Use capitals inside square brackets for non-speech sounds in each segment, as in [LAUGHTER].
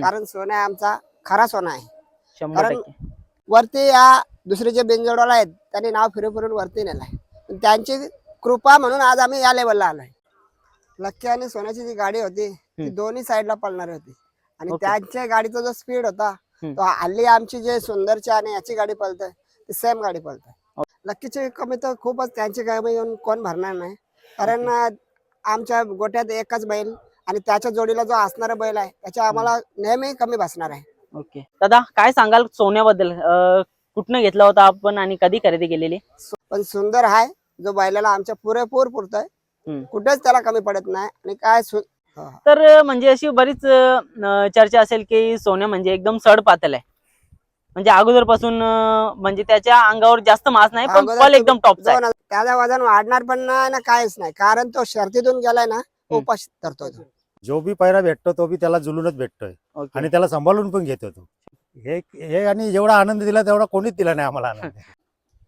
कारण सोन्या आमचा खरा सोना आहे. कारण- वरती या दुसरे जे बिनजोडवाला आहेत त्यांनी नाव फिरून फिरून वरती नेलंय. पण त्यांची कृपा म्हणून आज आम्ही या लेवलला आलोय. लक्की आणि सोन्याची जी गाडी होती ती. दोन्ही साईडला पळणारी होती. आणि. त्यांच्या गाडीचा जो स्पीड होता. तो हल्ली आमची जे सुंदरची आणि याची गाडी पळते ती सेम गाडी पळते. लक्कीची कमी तर खूपच त्यांची कमी येऊन कोण भरणार नाही. कारण आमच्या गोट्यात एकच बैल आणि त्याच्या जोडीला जो असणारा बैल आहे त्याच्या आम्हाला नेहमी कमी बसणार आहे. ओके. दादा काय सांगाल सोन्याबद्दल? अं, कुठनं घेतला होता आपण आणि कधी खरेदी केलेली? पण सुंदर आहे. जो बैलाला आमच्या पुरेपूर पुरतोय. हम्म. कुठेच त्याला कमी पडत नाही आणि काय सु- हा. तर अं, म्हणजे अशी बरीच अं, चर्चा असेल की सोन्या म्हणजे एकदम सड पातळ आहे. म्हणजे अगोदरपासून अं, म्हणजे त्याच्या अंगावर जास्त मास नाही पण अगोदर पल एकदम टॉपचा आहे. दोन हजार- त्याचं वजन वाढणार पण नाही ना काहीच नाही. कारण तो शर्तीतून गेलाय ना हम्म. उपास तो. जो बी पैरा भेटतो तो बी त्याला जुलूनच भेटतोय. ओके. आणि त्याला सांभाळून पण घेतो तो. हे हे आणि जेवढा आनंद दिला तेवढा कोणीच दिला नाही आम्हाला. आनंद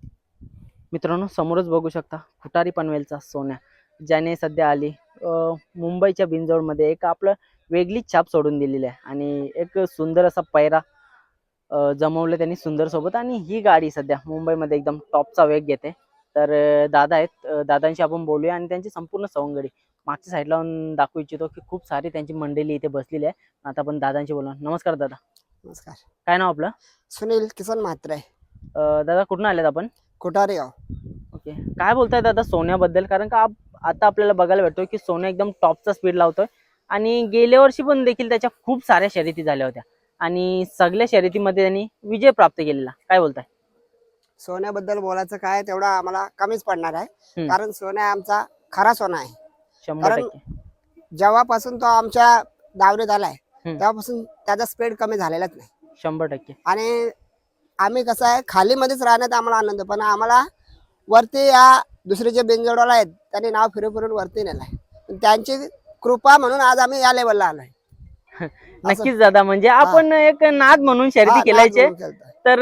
[LAUGHS] मित्रांनो समोरच बघू शकता खुटारी पनवेलचा सोन्या ज्याने सध्या आली अं, मुंबईच्या बिंजोडमध्ये एक आपलं वेगळीच छाप सोडून दिलेली आहे. आणि एक सुंदर असा पैरा अं, जमवलं त्यांनी सुंदर सोबत. आणि ही गाडी सध्या मुंबईमध्ये एकदम टॉपचा वेग घेते. तर अं, दादा आहेत. अं, दादांशी आपण बोलूया आणि त्यांची संपूर्ण सवंगडी. मागच्या साईडला दाखवू इच्छितो की खूप सारी त्यांची मंडळी इथे बसलेली आहे. आता आपण दादांशी बोलू. नमस्कार दादा. नमस्कार. काय नाव आपलं? सुनील किसन म्हात्रे. दादा कुठून आलेत आपण? कोठारी ओके. काय बोलताय दादा सोन्याबद्दल? कारण का आता आपल्याला बघायला भेटतोय की सोन्या एकदम टॉपचा स्पीड लावतोय. आणि गेल्या वर्षी पण देखील त्याच्या खूप साऱ्या शर्यती झाल्या होत्या. आणि सगळ्या शर्यतीमध्ये त्यांनी विजय प्राप्त केलेला. काय बोलताय? सोन्याबद्दल बोलायचं काय तेवढा आम्हाला कमीच पडणार आहे. कारण सोन्या आमचा खरा सोना आहे. शंभर कारण- टक्के. जेव्हापासून तो आमच्या दावणीत आलाय हम्म. तेव्हापासून त्याचा स्पीड कमी झालेलाच नाही. शंभर टक्के. आणि आम्ही कसं आहे खालीमध्येच राहण्यात आम्हाला आनंद पण आम्हाला वरती या दुसरे जे बिनजोडवाला आहेत त्यांनी नाव फिरून फिरून वरती नेलंय. पण त्यांची कृपा म्हणून आज आम्ही या लेवलला आलोय. नक्कीच दादा म्हणजे आपण एक नाद म्हणून शर्यती केलायचे. तर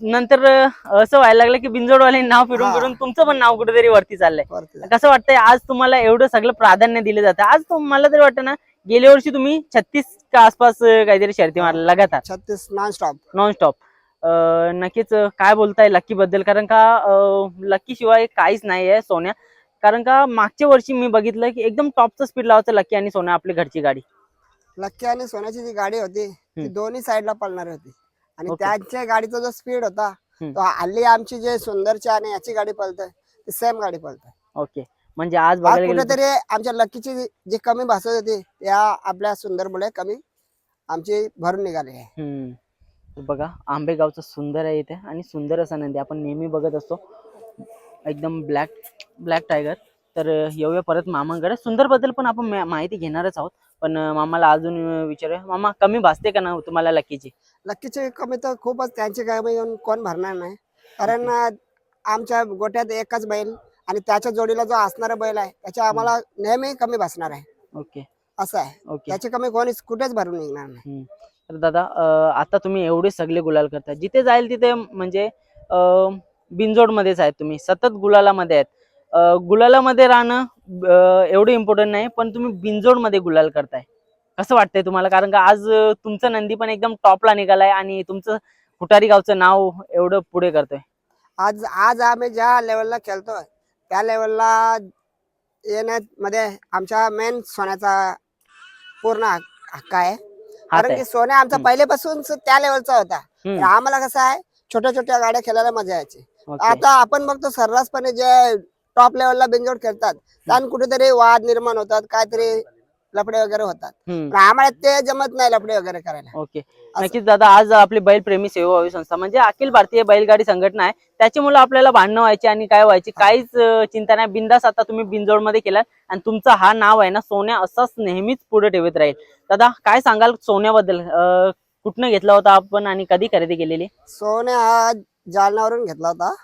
नंतर असं व्हायला लागलं की बिंजोडवाले नाव फिरून. फिरून तुमचं पण नाव कुठेतरी वरती चाललंय. कसं वाटतंय आज तुम्हाला एवढं सगळं प्राधान्य दिलं जातं. आज तुम- मला तरी वाटतं ना गेल्या वर्षी तुम्ही छत्तीस का आसपास काहीतरी शर्ती मारल्या लगातार. छत्तीस नॉन स्टॉप नॉन स्टॉप नक्कीच काय बोलताय लक्की बद्दल कारण का लक्की शिवाय काहीच नाही आहे सोन्या. कारण का मागच्या वर्षी मी बघितलं की एकदम टॉपचं स्पीड लावायचं लक्की आणि सोन्या आपली घरची गाडी. लक्की आणि सोन्याची जी गाडी होती ती. दोन्ही साईडला पळणारी होती. आणि. त्यांच्या गाडीचा जो स्पीड होता. तो हल्ली आमची जे सुंदरची आणि याची गाडी पळते ती सेम गाडी पळते. ओके. म्हणजे आज कुठेतरी आमच्या लकीची जी- कमी भासत होती त्या आपल्या सुंदरमुळे कमी आमची भरून निघाली आहे. बघा आंबेगावचं सुंदर आहे इथे आणि सुंदर असा नंदी आपण नेहमी बघत असतो. एकदम ब्लॅक ब्लॅक टायगर तर येऊया परत मामांकडे. सुंदरबद्दल पण आपण माहिती घेणारच आहोत. पण मामाला अजून अं, विचारूया मामा कमी भासते का ना तुम्हाला लकीची? लकीची कमी तर खूपच. त्यांची कमी येऊन कोण भरणार नाही. कारण आमच्या गोट्यात एकच बैल आणि त्याच्या जोडीला जो असणारा बैल आहे त्याच्या आम्हाला नेहमी कमी बसणार आहे. ओके. असं आहे. ओके. त्याची कमी कोणीच कुठेच भरून निघणार नाही. हम्म. तर दादा अं, आता तुम्ही एवढे सगळे गुलाल करता. जिथे जाईल तिथे म्हणजे अं, बिनजोडमध्येच आहेत तुम्ही. सतत गुलालामध्ये आहेत. अं, गुलालामध्ये राहणं एवढं इम्पॉर्टंट नाही पण तुम्ही बिनजोडमध्ये गुलाल करताय. कसं वाटतंय तुम्हाला? कारण का आज तुमचं नंदी पण एकदम टॉपला निघालाय आणि तुमचं खुटारी गावचं नाव एवढं पुढे करतोय. आज आज आम्ही ज्या लेवलला खेळतोय त्या लेवलला येण्यामध्ये आमच्या मेन सोन्याचा पूर्ण हक- हक्क आहे. कारण की सोन्या आमचा. पहिलेपासून त्या लेवलचा होता. आम्हाला कसं आहे छोट्या छोट्या गाड्या खेळायला मजा यायची. आता आपण बघतो सर्रासपणे जे टॉप लेवलला बिंजोड खेळतात. त्यांना कुठेतरी वाद निर्माण होतात काहीतरी लफडे वगैरे होतात. पण आम्हाला ते जमत नाही लफडे वगैरे करायला. ओके. नक्कीच दादा आज आपली बैलप्रेमी सेवाभावी संस्था म्हणजे अखिल भारतीय बैलगाडी संघटना आहे. त्याच्यामुळे आपल्याला भांडणं व्हायची आणि काय व्हायची काहीच चिंता नाही. बिंदास आता तुम्ही बिनजोडमध्ये केलात आणि तुमचा हा नाव आहे ना सोन्या असंच नेहमीच पुढे ठेवत राहील. दादा काय सांगाल सोन्याबद्दल? कुठनं घेतला होता आपण आणि कधी खरेदी केलेली? सोन्या हा जालन्यावरून घेतला होता.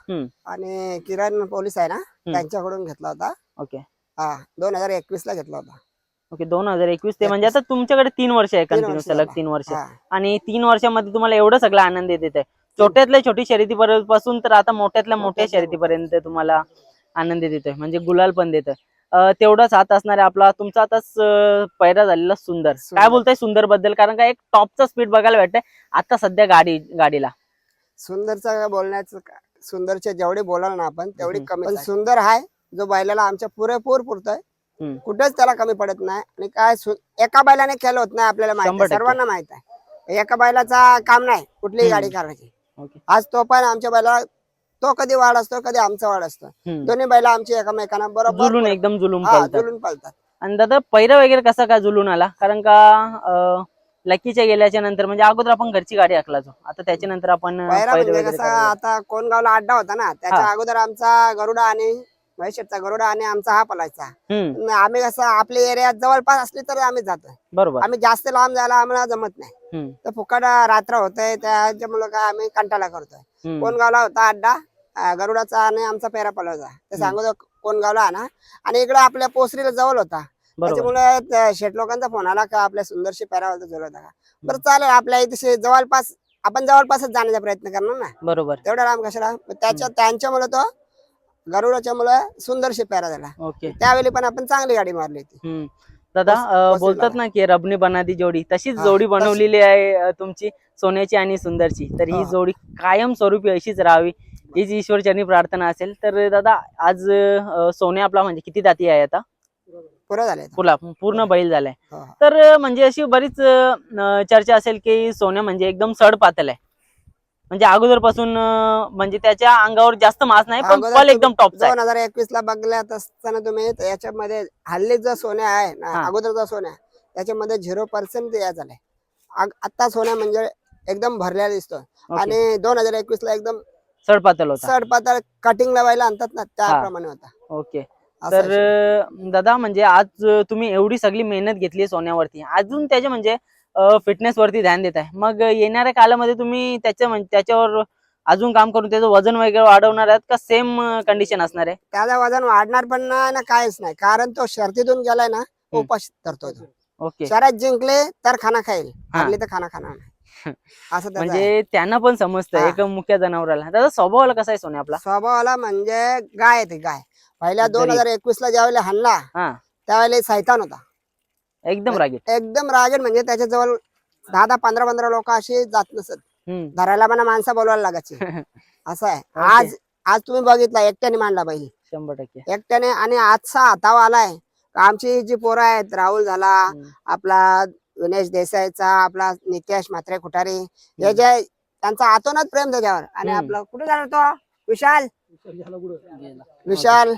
आणि किरण पोलीस आहे ना? त्यांच्याकडून घेतला होता. ओके. हा दोन हजार एकवीस ला घेतला होता. ओके दोन हजार एकवीस ते म्हणजे आता तुमच्याकडे तीन वर्ष आहे कंटिन्यू सलग. तीन वर्ष. हा. आणि तीन वर्षामध्ये तुम्हाला एवढं सगळं आनंद येत आहे. छोट्यातल्या छोटी शर्यती पासून तर आता मोठ्यातल्या मोठ्या मोठ्यातल्या शर्यतीपर्यंत तुम्हाला आनंद देतोय म्हणजे गुलाल पण देतोय अं, तेवढाच हात असणारे आपला तुमचा आताच अं, पैरा झालेला सुंदर. काय. बोलताय सुंदरबद्दल? कारण का एक टॉपचा स्पीड बघायला भेटतंय. आता सध्या गाडी गाडीला. सुंदरचा बोलण्याचं का- सुंदरचे जेवढे बोलाल ना आपण तेवढी. कमी पण सुंदर आहे जो बैलाला आमच्या पुरेपूर पुरतोय. कुठेच त्याला कमी पडत नाही आणि काय एका बैलाने केलं होत नाही आपल्याला माहिती. सर्वांना माहीत आहे एका बैलाचा काम नाही कुठलीही. गाडी करायची ओके आज तो पण आमच्या बैला तो कधी वाढ असतो कधी आमचा वाढ असतो. दोन्ही बैला आमची एकमेकांना बरोबर जुलून एकदम जुलून पळतात जुलून पळतात आणि दादा पैरा वगैरे कसा काय जुलून आला कारण का लकीच्या गेल्याच्यानंतर म्हणजे अगोदर आपण घरची गाडी हाकलाचो आता त्याच्या नंतर आपण म्हणजे वगैरे कसा आता कोणगावला अड्डा होता ना त्याच्या हा. अगोदर आमचा गरुडा आणि महेशचा गरुडा आणि आमचा हा पलायचा. लागलो. हम्म, न आम्ही कसं आपल्या एरियात जवळपास असली तर आम्ही जातो बरोबर. आम्ही जास्त लांब जायला आम्हाला जमत नाही. हम्म, तर फुकट रात्र होतंय त्याच्यामुळे काय आम्ही कंटाळा करतोय. हम्म, कोणगावला होता अड्डा अं, गरुडाचा आणि आमचा पेरा पलवचा. ते सांगतो कोणगावला ना आणि इकडे आपल्या पोसरीला जवळ होता. त्याच्यामुळे त्या शेट लोकांचा फोन आला का आपल्या सुंदरशी पेरावरचा जोर होता का बरं चालेल आपल्या इथे जवळपास आपण जवळपासच जाण्याचा प्रयत्न करणार ना. बरोबर. तेवढ्या लांब कशाला? त्याच्या त्यांच्यामुळे तो गरुडाच्या मुळे सुंदरशी पेरा झाला. ओके. त्यावेळी पण आपण चांगली गाडी मारली होती. दादा बोलतात. ना की रबनी बनादी जोडी. तशीच जोडी. बनवलेली आहे तुमची सोन्याची आणि सुंदरची. तर ही. जोडी कायम स्वरूपी अशीच राहावी हीच ईश्वरचरणी प्रार्थना असेल. तर दादा आज अं, सोन्या आपला म्हणजे किती दाती आहे आता? पुरं झाले पुला पूर्ण बैल झालाय. हा. तर म्हणजे अशी बरीच अं, चर्चा असेल की सोन्या म्हणजे एकदम सड पातल आहे. म्हणजे अगोदरपासून अं, म्हणजे त्याच्या अंगावर जास्त मास नाही पण अगोदर पल तुम्ही एकदम टॉपचा आहे. दोन हजार एकवीस ला बघल्यात असताना तुम्ही तर याच्यामध्ये हल्ली जो सोन्या आहे ना हा. अगोदरचा सोन्या त्याच्यामध्ये झिरो पर्सेंट या झालाय. आग- आता सोन्या म्हणजे एकदम भरलेला दिसतो. आणि दोन हजार एकवीस ला एकदम सड पातल होता. सड पातळ कटिंग लावायला आणतात ना त्याप्रमाणे होता. ओके. तर दादा म्हणजे आज तुम्ही एवढी सगळी मेहनत घेतली सोन्यावरती. अजून त्याच्या म्हणजे फिटनेस वरती ध्यान देत आहे. मग येणाऱ्या कालामध्ये तुम्ही त्याच्या म्हण- त्याच्यावर अजून काम करून त्याचं वजन वगैरे वाढवणार आहात का सेम कंडिशन असणार आहे? त्याचं वजन वाढणार पण नाही ना काहीच नाही. कारण तो शर्तीतून गेलाय ना उपास धरतो तो. ओके. शर्यत जिंकले तर खाना खाईल. हारली तर खाना खाणार नाही. [LAUGHS] असं त्याचं आहे. म्हणजे त्यांना पण समजतं हा. एक मुख्य जनावराला. दादा स्वभावाला कसा आहे सोन्या आपला? स्वभावाला म्हणजे गाय आहे ती गाय. पहिल्या दोन. हजार एकवीस ला ज्यावेळेला हाणला हा. त्यावेळेला सैतान होता. एकदम रागीट. एकदम रागेट म्हणजे त्याच्याजवळ दहा दहा पंधरा पंधरा लोक अशी जात नसत. धरायला पण माणसं बोलवायला लागायची. [LAUGHS] असं आहे. आज आज तुम्ही बघितला एकट्याने मांडला बैल शंभर टक्के. एकट्याने आणि आजचा हातावा आलाय. आमची जी पोरं आहेत राहुल झाला. आपला विनेश देसाईचा आपला नितेश म्हात्रे खुटारे हे जे त्यांचा आतोनात प्रेम त्याच्यावर. आणि. आपलं कुठे झाला तो? विशाल. विशाल.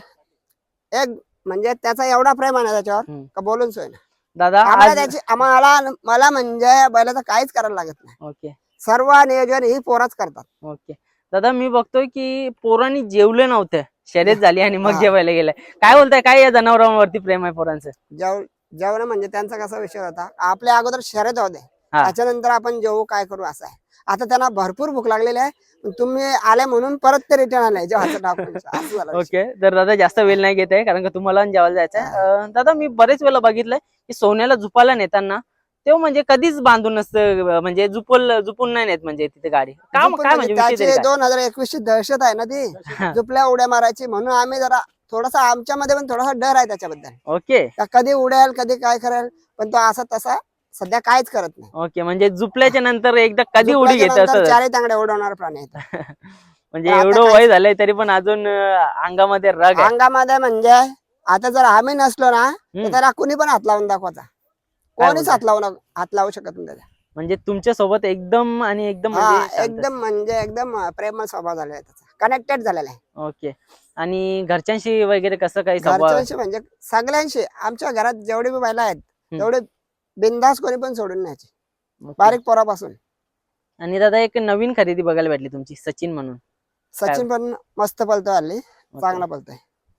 एक म्हणजे त्याचा एवढा प्रेम आहे ना त्याच्यावर हम्म. का बोलून सोय ना दादा आम्हाला आज त्याची आम्हाला मला म्हणजे बैलाचं काहीच करायला लागत नाही. ओके. सर्व नियोजन ही पोराच करतात. ओके. दादा मी बघतोय की पोरांनी जेवले नव्हते. शर्यत झाली आणि मग हा. जेवायला गेलाय काय बोलताय? काय या जनावरांवरती प्रेम आहे पोरांचं? जेव जेवण म्हणजे त्यांचा कसा विषय होता? आपल्या अगोदर शर्यत होते. हा. त्याच्यानंतर आपण जेवू काय करू असं आहे. आता त्यांना भरपूर भूक लागलेली आहे. तुम्ही आले म्हणून परत ते रिटर्न आले जेव्हा. [LAUGHS] ओके. तर दादा जास्त वेळ नाही घेत आहे कारण का तुम्हाला जेवायला जायचं आहे. दादा मी बरेच वेळा बघितलंय की सोन्याला झुपायला नेताना तेव्हा म्हणजे कधीच बांधून म्हणजे झुपल झुपून नाही नेत म्हणजे तिथे गाडी. का झोपून काय म्हणजे? दोन हजार एकवीस ची दहशत आहे ना ती. झुपल्या उड्या मारायची. म्हणून आम्ही जरा थोडासा आमच्यामध्ये पण थोडासा डर आहे त्याच्याबद्दल. ओके. कधी उडेल कधी काय करेल पण तो असा तसा सध्या काहीच करत नाही. ओके म्हणजे झुपल्याच्या नंतर एकदा कधी उडी घेत असं चारही तांगड्या उडवणार प्राणी आहेत. [LAUGHS] म्हणजे एवढं वय झालंय तरी पण अजून अंगामध्ये रग आहे. अंगामध्ये म्हणजे आता जर आम्ही नसलो ना तर हम्म. त्याला कुणी पण हात लावून दाखवायचा कोणीच बोलताय? हात लावून हात लावू शकत नाही त्याला. म्हणजे तुमच्यासोबत एकदम आणि एकदम हा म्हणजे शांत. एकदम म्हणजे एकदम प्रेमळ स्वभाव झालेला आहे त्याचा. कनेक्टेड झालेला आहे. ओके. आणि घरच्यांशी वगैरे कसं काही? घरच्यांशी म्हणजे सगळ्यांशी. आमच्या घरात जेवढे बी महिला आहेत हम्म. तेवढे बिंदास कोणी पण सोडून न्यायचे. बारीक पोरापासून. आणि दादा एक नवीन खरेदी बघायला भेटली तुमची सचिन म्हणून. सचिन पण मस्त पळतोय हल्ली चांगला पळतोय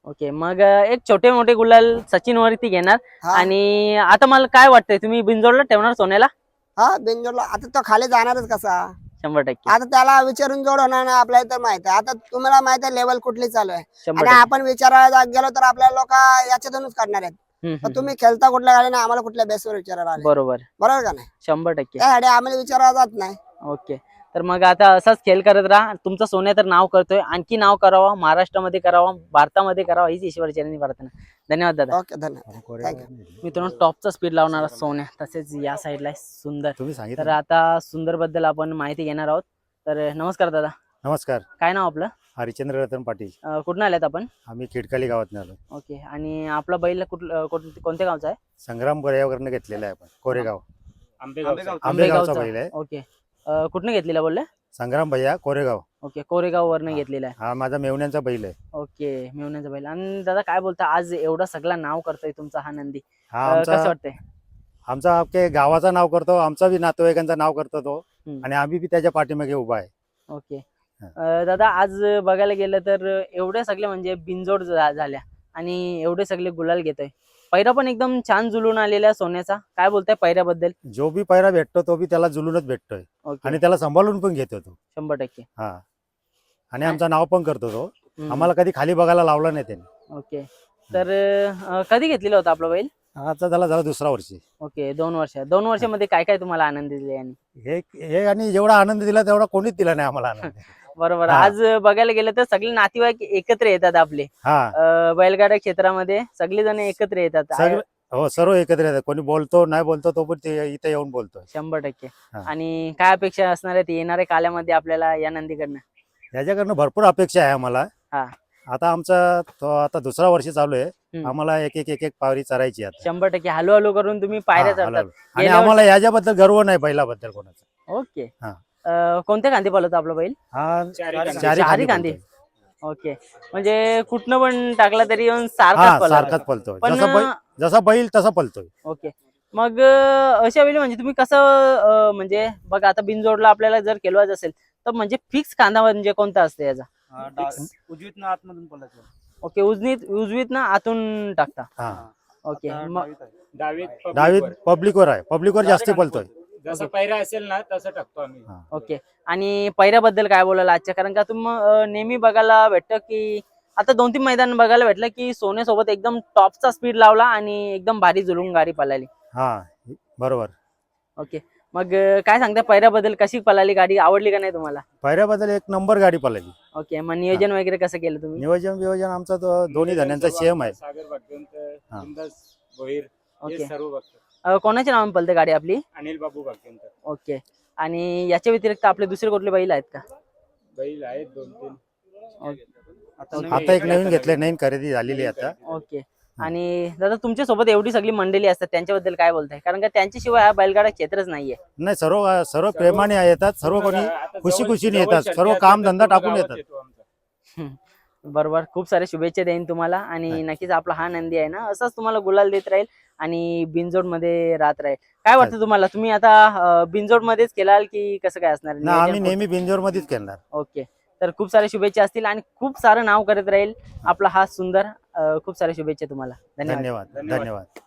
ओके मग अं, एक छोटे मोठे गुलाल सचिन वरती घेणार. हा. आणि आता मला काय वाटतंय तुम्ही बिंजोडला ठेवणार सोन्याला? हा बिंजोरला आता तो खाली जाणारच कसा? शंभर टक्के. आता त्याला विचारून जोड होणार ना आपल्याला तर माहीत आहे. आता तुम्हाला माहीत आहे लेवल कुठली चालू आहे. शंभर आणि टक्के. आपण विचारायला जा- गेलो तर आपल्याला लोक याच्यातूनच करणार आहेत. तर तुम्ही खेळता कुठल्या गाडीने आम्हाला कुठल्या बेसवर विचारायला आले. बरोबर. बरोबर का नाही? शंभर टक्के. त्यासाठी आम्हाला विचारायला जात नाही. ओके. तर मग आता असाच खेळ करत राहा. तुमचं सोन्या तर नाव करतोय. आणखी नाव करावं महाराष्ट्रामध्ये करावं भारतामध्ये करावं हीच ईश्वरचरणी प्रार्थना. धन्यवाद दादा. ओके धन्यवाद. Thank मित्रांनो टॉपचा स्पीड लावणारा सोन्या. तसेच या साईडला सुंदर. तुम्ही तर आता सुंदरबद्दल आपण माहिती घेणार आहोत. तर नमस्कार दादा. नमस्कार. काय नाव आपलं? हरिचंद्र रतन पाटील. अं, कुठून आल्यात आपण? आम्ही खिडकाली गावात आलो. ओके. आणि आपला बैल कुठलं कोण- कोणत्या गावचा आहे? संग्राम पर्यावरण घेतलेला आहे आपण कोरेगाव. आंबेगावचा. आंबेगावचा बैल आहे. ओके. अं, कुठनं घेतलेला बोलले? संग्राम भैया कोरेगाव. ओके कोरेगाव वरनं हा. घेतलेला आहे. हा माझा मेवण्यांचा बैल आहे. ओके मेवण्याचा बैल. आणि दादा काय बोलता? आज एवढा सगळा नाव करतोय तुमचा हा नंदी. हा अं, कसं आमचा वाटतंय? आमचा अख्खे गावाचं नाव करतो आमचा बी नातेवाईकांचं नाव करतो तो. हम्म. आणि आम्ही बी त्याच्या पाठीमागे उभा आहे. ओके. दादा आज बघायला गेलं तर एवढे सगळे म्हणजे बिनजोड झाल्या आणि एवढे सगळे गुलाल घेतोय. पैरा पण एकदम छान जुलून आलेला सोन्याचा. काय बोलताय पैऱ्याबद्दल? जो बी पैरा भेटतो तो बी त्याला जुलूनच भेटतोय. आणि त्याला सांभाळून पण घेतो तो. शंभर टक्के. हा. आणि आमचं नाव पण करतो तो. आम्हाला कधी खाली बघायला लावला नाही त्याने. ओके. तर कधी घेतलेला होता आपला बैल? आता त्याला झाला दुसरा वर्षी. ओके दोन वर्ष. दोन वर्षामध्ये काय काय तुम्हाला आनंद दिले हे हे आणि जेवढा आनंद दिला तेवढा कोणीच दिला नाही आम्हाला आनंद. [LAUGHS] बरोबर. हा. आज बघायला गेलं तर सगळे नातेवाईक एकत्र येतात आपले. हा. अं, बैलगाडा क्षेत्रामध्ये सगळे जण एकत्र येतात. सगळे हो सर्व एकत्र येतात. कोणी बोलतो नाही बोलतो तो पण ते इथे येऊन बोलतो शंभर टक्के. हा. आणि काय अपेक्षा असणार आहेत? येणाऱ्या काल्यामध्ये आपल्याला या नंदीकडनं. याच्याकडनं भरपूर अपेक्षा आहे आम्हाला. हा. आता आमचा तो आता दुसरा वर्ष चालू आहे. हम्म. आम्हाला एक एक एक एक पावरी चरायची आता. शंभर टक्के. हळूहळू करून तुम्ही पायऱ्या हा, चढतात. हळूहळू. आणि गेल्या आम्हाला याच्याबद्दल गर्व नाही बैलाबद्दल कोणाचा. ओके. हा. अं, कोणत्या कांदी पळत आपला बैल? हा चारी खांदी? पळतोय. ओके. म्हणजे कुठनं पण टाकला तरी येऊन हा सारखाच पलतोय पण जसा बैल जसा बैल तसा पलतोय ओके. मग अं, अशा वेळी म्हणजे तुम्ही कसं अं, म्हणजे बघा आता बिनजोडला आपल्याला जर केलवायचं असेल तर म्हणजे फिक्स कांदा म्हणजे कोणता असतो याचा? उजवीत आतमधून पळायचं. ओके उजनीत उजवीत ना आतून टाकता. हा. ओके मग डावीत डावीत पब्लिकवर. आहे. पब्लिकवर जास्ती पलतोय जसं पैरा असेल ना तसं टाकतो आम्ही. ओके. आणि पैऱ्याबद्दल काय बोलायला आजच्या? कारण का तुम्ही नेहमी बघायला भेटतं की आता दोन तीन मैदान बघायला भेटलं की सोन्यासोबत एकदम टॉपचा स्पीड लावला आणि एकदम भारी जुलून गाडी पळाली. हा बरोबर. ओके. मग काय सांगता पैऱ्याबद्दल कशी पळाली गाडी? आवडली का नाही तुम्हाला? पहिऱ्याबद्दल एक नंबर गाडी पळाली. ओके. मग नियोजन वगैरे कसं केलं तुम्ही? नियोजन नियोजन आमचा तो दोन्ही जणांचा सेम आहे. सागर भगवंत ओके. सर्व बघतो. अं, कोणाच्या नावाने पळते गाडी आपली? अनिल बाबू ओके. आणि याच्या व्यतिरिक्त आपले दुसरे कुठले बैल आहेत का? बैल आहेत दोन तीन. आता एक नवीन घेतलंय नवीन खरेदी झालेली आहे आता. ओके. आणि दादा तुमच्यासोबत एवढी सगळी मंडळी असतात त्यांच्याबद्दल काय बोलताय? कारण का त्यांच्याशिवाय हा बैलगाडा क्षेत्रच नाहीये. नाही सर्व सर्व प्रेमाने येतात सर्व कोणी खुशी खुशीने येतात. सर्व काम धंदा टाकून येतात. बरोबर. खूप साऱ्या शुभेच्छा देईन तुम्हाला आणि. नक्कीच आपला हा नंदी आहे ना असाच तुम्हाला गुलाल देत राहील आणि बिनजोडमध्ये राहत राहील. काय वाटतं तुम्हाला? तुम्ही आता बिनजोड मध्येच केलाल की कसं काय असणार? ना आम्ही नियोजन नेहमी बिंजोर मध्येच खेळणार ओके. तर खूप साऱ्या शुभेच्छा असतील आणि खूप सारं नाव करत राहील आपला हा सुंदर अं, खूप साऱ्या शुभेच्छा तुम्हाला. धन्यवाद. धन्यवाद.